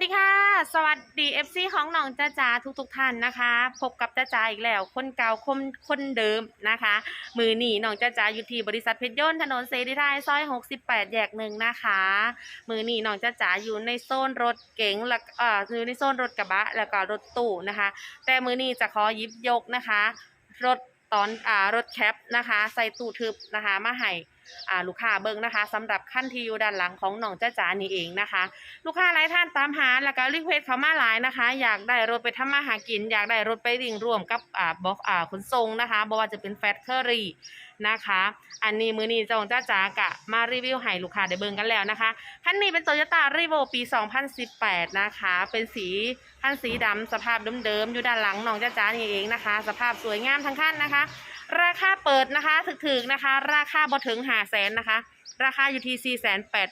สดีค่ะ สวัสดี FC ของน้องจ้าจ๋าทุกๆท่านนะคะ พบกับจ้าจ๋าอีกแล้ว คนเก่าคนคนเดิมนะคะ มือหนีน้องจ้าจ๋าอยู่ที่บริษัทเพชรยนต์ถนนเสรีไทยซอย 68 แยกหนึ่งนะคะ มือหนีน้องจ้าจ๋าอยู่ในโซนรถเก๋งแล้วเอ่ออยู่ในโซนรถกระบะแล้วก็รถตู้นะคะ แต่มือหนีจะขอยิบยกนะคะ รถตอนอ่ารถแคปนะคะ ใส่ตู้ทึบนะคะมาให้ อ่าลูกค้าเบิ้งนะคะสำหรับขั้นที่อยู่ด้านหลังของน้องจ้าจ๋านี่เองนะคะ ลูกค้าหลายท่านตามหาแล้วก็รีเควสเขามาหลายนะคะ อยากได้รถไปทำมาหากิน อยากได้รถไปวิ่งร่วมกับอ่าบอกอ่าขนส่งนะคะบ่ว่าจะเป็นแฟตเคอรี่นะคะ อันนี้มือนี้เจองจ้าจ๋ากะมารีวิวให้ลูกค้าได้เบิ่งกันแล้วนะคะคันนี้เป็นโตโยต้ารีโวปี 2018 นะคะ เป็นสีคันสีดำสภาพเดิมๆอยู่ด้านหลังน้องจ้าจ๋านี่เองนะคะ สภาพสวยงามทั้งคันนะคะ ราคาเปิดนะคะถึกๆนะคะ ราคาบ่ถึงหาแสนนะคะ ราคาอยู่ที่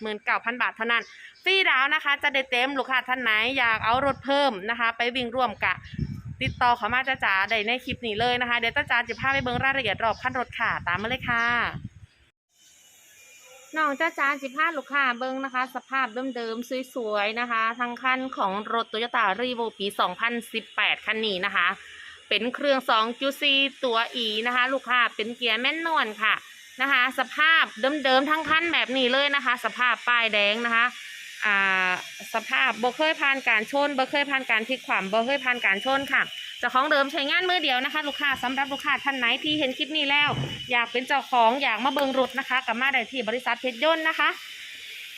489,000 บาทเท่านั้นฟรีดาวนะคะ จะได้เต็มลูกค้าท่านไหนอยากเอารถเพิ่มนะคะ ไปวิ่งร่วมกะ ติดต่อเขามาจ้าจ๋าได้ในคลิปนี้เลยนะคะ เดี๋ยวจ้าจ๋าจะพาไปเบิ่งรายละเอียดรอบขั้นรถค่ะ ตามมาเลยค่ะน้องจ้าจ๋าจิพาลูกค้าเบิ่งนะคะ สภาพเดิมๆสวยๆนะคะทั้งคันของรถโตโยต้ารีโวปี 2018 คันนี้นะคะ เป็นเครื่อง2 QC ตัว E นะคะ ลูกค้าเป็นเกียร์แม่นนวลค่ะนะคะ สภาพเดิมๆทั้งคันแบบนี้เลยนะคะ สภาพป้ายแดงนะคะอ่าสภาพบ่เคยผ่านการชนบ่เคยผ่านการพลิกขวามบ่เคยผ่านการชนค่ะเจ้าของเดิมใช้งานมือเดียวนะคะ ลูกค้าสำหรับลูกค้าท่านไหนที่เห็นคลิปนี้แล้ว อยากเป็นเจ้าของอยากมาเบิงรถนะคะกับมาได้ที่บริษัทเพชรยนต์นะคะ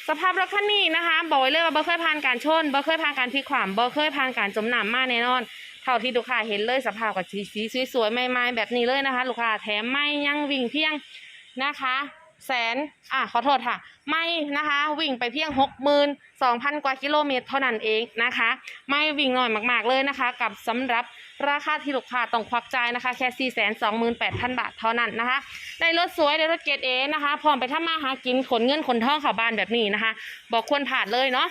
สภาพรถคันนี้นะคะบอกเลยว่าบ่เคยผ่านการชนบ่เคยผ่านการพลิกขวามบ่เคยผ่านการจมน้ำมาแน่นอน ท่าที่ลูกค้าเห็นเลยสภาพกับสีสีสวยๆใหม่ๆแบบนี้เลยนะคะ ลูกค้าแถมไม่ยังวิ่งเพียงนะคะ แสนอะขอโทษค่ะ ไม่นะคะ วิ่งไปเพียงหกหมื่นสองพันกว่ากิโลเมตรเท่านั้นเองนะคะ ไม่วิ่งน้อยมากๆเลยนะคะ กับสำหรับราคาที่ลูกค้าต้องควักจ่ายนะคะ แค่สี่แสนสองหมื่นแปดพันบาทเท่านั้นนะคะ ได้รถสวยได้รถเกรดเอนะคะพร้อมไปทำมาหากินขนเงินขนทองข้าวบ้านแบบนี้นะคะ บอกควรผ่านเลยเนาะ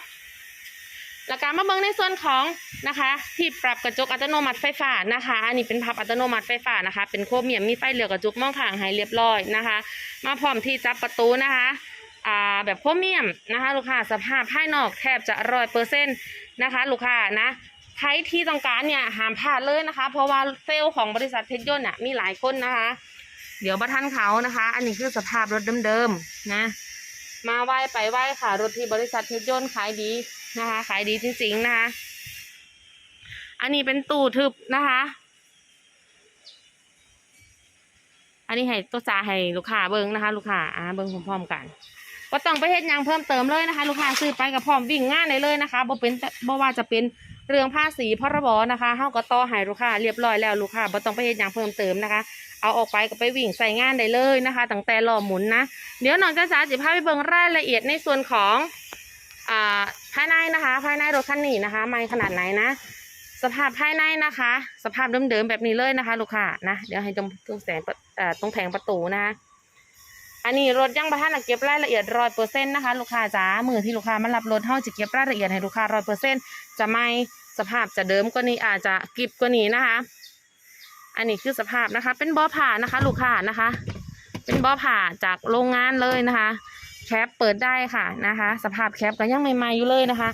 แล้วการมาเบิ่งในส่วนของ นะคะ ที่ปรับกระจกอัตโนมัติไฟฟ้านะคะ อันนี้เป็นพับอัตโนมัติไฟฟ้านะคะ เป็นโครเมียมมีไฟเหลือกระจกมองข้างให้เรียบร้อยนะคะ มาพร้อมที่จับประตูนะคะอ่าแบบโครเมียมนะคะลูกค้าสภาพภายนอกแทบจะร้อยเปอร์เซ็นต์นะคะลูกค้านะใครที่ต้องการเนี่ยห้ามพลาดเลยนะคะ เพราะว่าเซลล์ของบริษัทเพชรยนต์น่ะมีหลายคนนะคะ เดี๋ยวบัทันเขานะคะ อันนี้คือสภาพรถเดิมๆนะ มาไหว้ไปไหว้ค่ะรถที่บริษัทเพชรยนต์ขายดีนะคะ ขายดีจริงๆนะคะ อันนี้เป็นตู้ทึบนะคะ อันนี้ให้ตัวจาให้ลูกค้าเบิ้งนะคะ ลูกค้าอ่าเบิ้งพร้อมๆกันก็ต้องไปเฮ็ดยังเพิ่มเติมเลยนะคะ ลูกค้าซื้อไปกับพร้อมวิ่งงานได้เลยนะคะบ่เป็นบ่ว่าจะเป็นเรื่องภาษีพรบนะคะเฮาก็ต่อให้ลูกค้าเรียบร้อยแล้วลูกค้าบ่ต้องไปเฮ็ดยังเพิ่มเติมนะคะ เอาออกไปก็ไปวิ่งใส่งานได้เลยนะคะตั้งแต่ล้อหมุนนะเดี๋ยวน้องจ้าจ๋าจะพาไปเบิ่งรายละเอียดในส่วนของอ่าภายในนะคะ ภายในรถคันนี้นะคะไม่ขนาดไหนนะ สภาพภายในนะคะ สภาพเดิมๆแบบนี้เลยนะคะ ลูกค้านะ เดี๋ยวให้ตรงตรงแสงปะตรงแผงประตูนะคะอันนี้รถยังประทานเก็บรายละเอียดร้อยเปอร์เซ็นต์นะคะ ลูกค้าจ๋ามือที่ลูกค้ามารับรถเท่าจะเก็บรายละเอียดให้ลูกค้าร้อยเปอร์เซ็นต์จะไม่สภาพจะเดิมกว่านี้อาจจะกริบกว่านี้นะคะ อันนี้คือสภาพนะคะ เป็นบอผ่านะคะ ลูกค้านะคะ เป็นบอผ่าจากโรงงานเลยนะคะ แคปเปิดได้ค่ะนะคะ สภาพแคปก็ยังใหม่ๆอยู่เลยนะคะ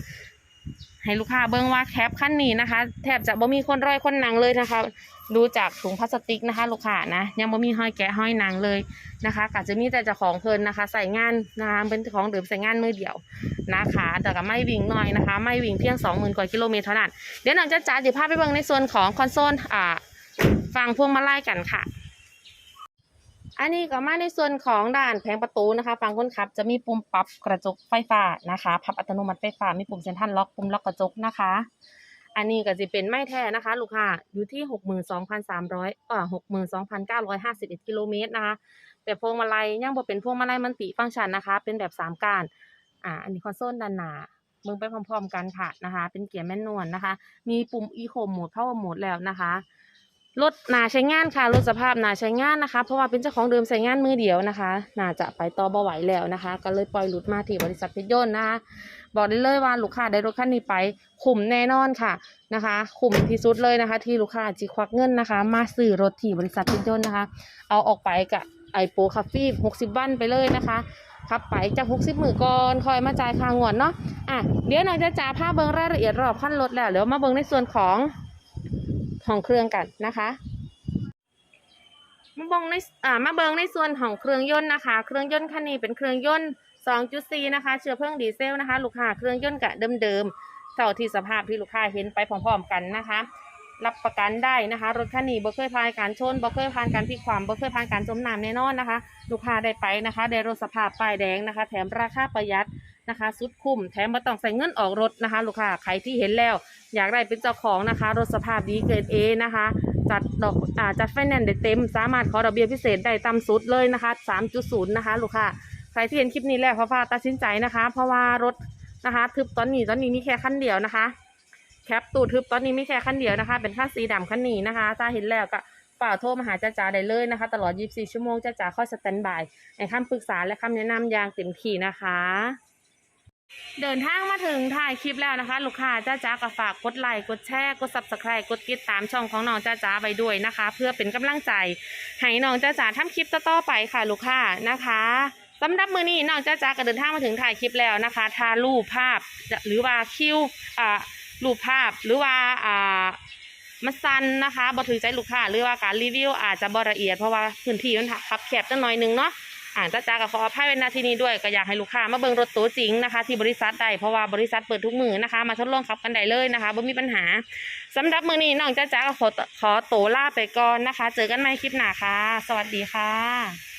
ให้ลูกค้าเบิ่งว่าแคปขั้นนี้นะคะ แทบจะบ่มีคนร้อยคนหนังเลยนะคะ ดูจากถุงพลาสติกนะคะ ลูกค้านะ ยังบ่มีห้อยแกะห้อยหนังเลยนะคะก็จะมีแต่จ้าของเพลินนะคะ ใส่งานนะคะเป็นของเดิมใส่งานมือเดียวนะคะ แต่ก็ไม่วิ่งน้อยนะคะ ไม่วิ่งเพียงสองหมื่นกว่ากิโลเมตรเท่านั้นเดี๋ยวหนังจะจ๋าจะพาไปเบิ่งในส่วนของคอนโซลอ่าฟังพวงมาลัยกันค่ะ อันนี้ก็มาในส่วนของด่านแผงประตูนะคะฝั่งคนขับ จะมีปุ่มปรับกระจกไฟฟ้านะคะพับอัตโนมัติไฟฟ้ามีปุ่มเซ็นทรัลล็อกปุ่มล็อกกระจกนะคะ อันนี้ก็จะเป็นไม้แท้นะคะ ลูกค้าอยู่ที่หกหมื่นสองพันสามร้อยเอ่อหกหมื่นสองพันเก้าร้อยห้าสิบเอ็ดกิโลเมตรนะคะแบบพวงมาลัยยังบ่เป็นพวงมาลัยมันติฟังก์ชันนะคะ เป็นแบบสามกานอ่าอันนี้คอนโซลด้านหน้ามึงไปพร้อม ๆ กันค่ะนะคะ เป็นเกียร์แมนนวลนะคะ มีปุ่ม Eco Mode Power Mode แล้วนะคะ รถหนาใช้งานค่ะรถสภาพหนาใช้งานนะคะ เพราะว่าเป็นเจ้าของเดิมใช้งานมือเดียวนะคะน่าจะไปต่อบ่ไหวแล้วนะคะ ก็เลยปล่อยรถมาที่บริษัทเพชรยนต์นะคะบอกได้เลยว่าลูกค้าได้รถคันนี้ไปคุ้มแน่นอนค่ะนะคะคุ้มที่สุดเลยนะคะ ที่ลูกค้าจีควักเงินนะคะ มาซื้อรถที่บริษัทเพชรยนต์นะคะ เอาออกไปกับไอโปคาฟี่หกสิบวันไปเลยนะคะขับไปจากหกสิบหมือก่อนคอยมาจ่ายค่างวดเนาะอะเดี๋ยวน้องจะจ่าพาเบิ้งรายละเอียดรอบขั้นรถแล้วเดี๋ยวมาเบิ้งในส่วนของ ของเครื่องกันนะคะมาบงในอ่ามาเบิงในส่วนของเครื่องยนต์นะคะ เครื่องยนต์คันนี้เป็นเครื่องยนต์ 2.4 นะคะ เชื้อเพลิงดีเซลนะคะ ลูกค้าเครื่องยนต์กะเดิมๆเท่าที่สภาพที่ลูกค้าเห็นไปพร้อมๆกันนะคะ รับประกันได้นะคะ รถคันนี้บ่เคยผ่านการชนบ่เคยผ่านการพลิกความบ่เคยผ่านการจมน้ำแน่นอนนะคะ ลูกค้าได้ไปนะคะ ได้รถสภาพป้ายแดงนะคะ แถมราคาประหยัด นะคะสุดคุ้มแถมม่ต้องใส่เงินออกรถนะคะ ลูกค้าใครที่เห็นแล้ว อยากได้เป็นเจ้าของนะคะ รถสภาพดีเกรด A นะคะ จัดดอกอ่าจัดไฟแนนซ์ได้เต็ม สามารถขอดอกเบี้ยพิเศษได้ต่ำสุดเลยนะคะ 3.0 นะคะ ลูกค้าใครที่เห็นคลิปนี้แล้วฟ้าตัดสินใจนะคะ เพราะว่ารถนะคะทึบตอนนี้ตอนนี้มีแค่คันเดียวนะคะ แคปตูดทึบตอนนี้มีแค่คันเดียวนะคะ เป็นคันสีดำคันนี้นะคะ ถ้าเห็นแล้วก็ฝ่าโทรมาหาจ้าจ๋าได้เลยนะคะ ตลอด 24 ชั่วโมงจ้าจ๋าคอยสแตนบายให้คำปรึกษาและคำแนะนำอย่างเต็มที่นะคะ เดินทางมาถึงถ่ายคลิปแล้วนะคะ ลูกค้าจ้าจ๋าก็ฝากกดไลค์กดแชร์กด subscribe กดติดตามช่องของน้องจ้าจ๋าไปด้วยนะคะ เพื่อเป็นกำลังใจให้น้องจ้าจ๋าทำคลิปต่อๆไปค่ะลูกค้านะคะสำหรับมือนี้น้องจ้าจ๋าก็เดินทางมาถึงถ่ายคลิปแล้วนะคะทารูปภาพหรือว่าคิวอ่ารูปภาพหรือว่าอ่ามาสั้นนะคะบ่ถือใจลูกค้าหรือว่าการรีวิวอาจจะบ่ละเอียดเพราะว่าพื้นที่มันคับแคบจังหน่อยนึงเนาะ อ่านจ้าจ้ากับขออภัยไว้ณที่นี้ด้วยก็อยากให้ลูกค้ามาเบิ่งรถตัวจริงนะคะ ที่บริษัทได้เพราะว่าบริษัทเปิดทุกมือนะคะ มาทดลองขับกันได้เลยนะคะไม่มีปัญหาสำหรับมือนี้น้องจ้าจ้าก็ขอขอโตวลาไปก่อนนะคะ เจอกันใหม่คลิปหน้าค่ะ สวัสดีค่ะ